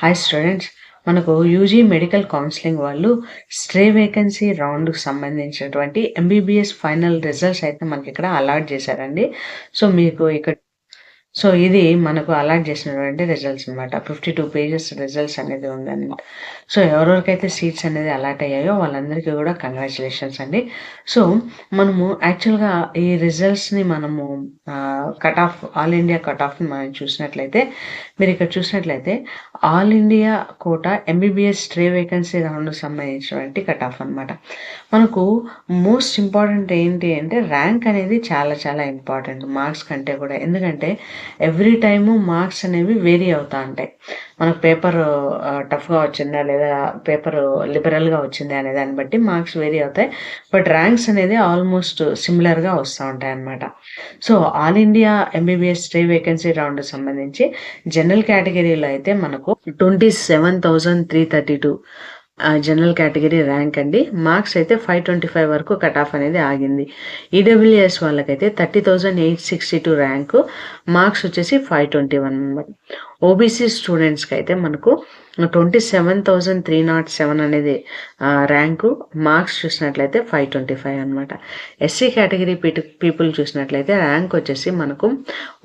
Hi students మనకు UG medical counselling వాళ్ళు stray vacancy రౌండ్కి సంబంధించినటువంటి ఎంబీబీఎస్ ఫైనల్ రిజల్ట్స్ అయితే మనకి ఇక్కడ అలాట్ చేశారండి. సో మీకు ఇక్కడ సో ఇది మనకు అలాట్ చేసినటువంటి రిజల్ట్స్ అనమాట ఫిఫ్టీ టూ పేజెస్ రిజల్ట్స్ అనేది ఉందన్నమాట. సో ఎవరెవరికైతే సీట్స్ అనేది అలాట్ అయ్యాయో వాళ్ళందరికీ కూడా కంగ్రాచులేషన్స్ అండి. సో మనము యాక్చువల్గా ఈ రిజల్ట్స్ని మనము cut off all India cut ఆఫ్ని మనం చూసినట్లయితే మీరు ఇక్కడ చూసినట్లయితే all India quota MBBS stray vacancy రౌండ్కి సంబంధించినటువంటి కట్ ఆఫ్ అనమాట మనకు మోస్ట్ ఇంపార్టెంట్ ఏంటి అంటే ర్యాంక్ అనేది చాలా చాలా ఇంపార్టెంట్ మార్క్స్ కంటే కూడా. ఎందుకంటే ఎవ్రీ టైము మార్క్స్ అనేవి వేరీ అవుతూ ఉంటాయి. మనకు పేపర్ టఫ్గా వచ్చిందా లేదా పేపర్ లిబరల్గా వచ్చిందా అనే దాన్ని బట్టి మార్క్స్ వేరీ అవుతాయి. బట్ ర్యాంక్స్ అనేది ఆల్మోస్ట్ సిమిలర్గా వస్తూ ఉంటాయి అన్నమాట. So all India MBBS stray vacancy round సంబంధించి జనరల్ కేటగిరీలో అయితే మనకు twenty seven thousand three thirty two general category rank అండి. మార్క్స్ అయితే ఫైవ్ ట్వంటీ ఫైవ్ వరకు కట్ ఆఫ్ అనేది ఆగింది. ఈడబ్ల్యూఎస్ వాళ్ళకైతే thirty thousand eight sixty two rank marks వచ్చేసి ఫైవ్ ట్వంటీ వన్ అనమాట ఓబీసీ స్టూడెంట్స్కి అయితే మనకు twenty seven thousand three nought seven అనేది ర్యాంకు మార్క్స్ చూసినట్లయితే ఫైవ్ ట్వంటీ ఫైవ్ అనమాట ఎస్సీ కేటగిరీ పీపుల్ చూసినట్లయితే ర్యాంక్ వచ్చేసి మనకు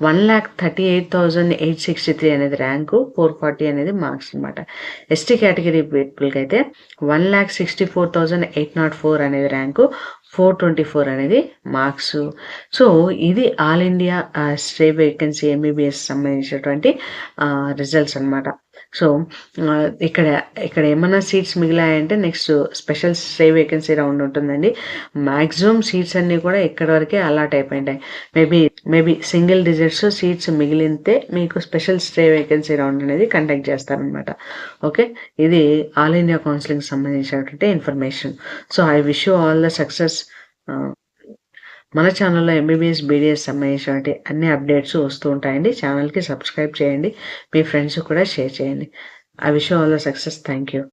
one lakh thirty eight thousand eight sixty three అనేది ర్యాంకు ఫోర్ ఫార్టీ అనేది మార్క్స్ అనమాట ఎస్టీ కేటగిరీ పీపుల్కి అయితే one lakh sixty four thousand eight nought four అనేది ర్యాంకు ఫోర్ ట్వంటీ ఫోర్ అనేది మార్క్స్. సో ఇది all India stray vacancy MBBS సంబంధించినటువంటి results అనమాట సో ఇక్కడ ఇక్కడ ఏమైనా seats మిగిలాయంటే next special stray vacancy round ఉంటుందండి. మ్యాక్సిమం సీట్స్ అన్నీ కూడా ఇక్కడ వరకే allot అయిపోయింటాయి. Maybe maybe single digits seats మిగిలితే మీకు స్పెషల్ స్టే వేకెన్సీ రౌండ్ అనేది కండక్ట్ చేస్తారనమాట ఓకే ఇది ఆల్ ఇండియా కౌన్సిలింగ్ సంబంధించినటువంటి information so I wish you all the success మన ఛానల్లో ఎంబీబీఎస్ బీడీఎస్ సంబంధించినటువంటి అన్ని అప్డేట్స్ వస్తూ ఉంటాయండి. ఛానల్కి సబ్స్క్రైబ్ చేయండి. మీ ఫ్రెండ్స్ కూడా షేర్ చేయండి. ఆ విషయం వల్ల సక్సెస్ థ్యాంక్ యూ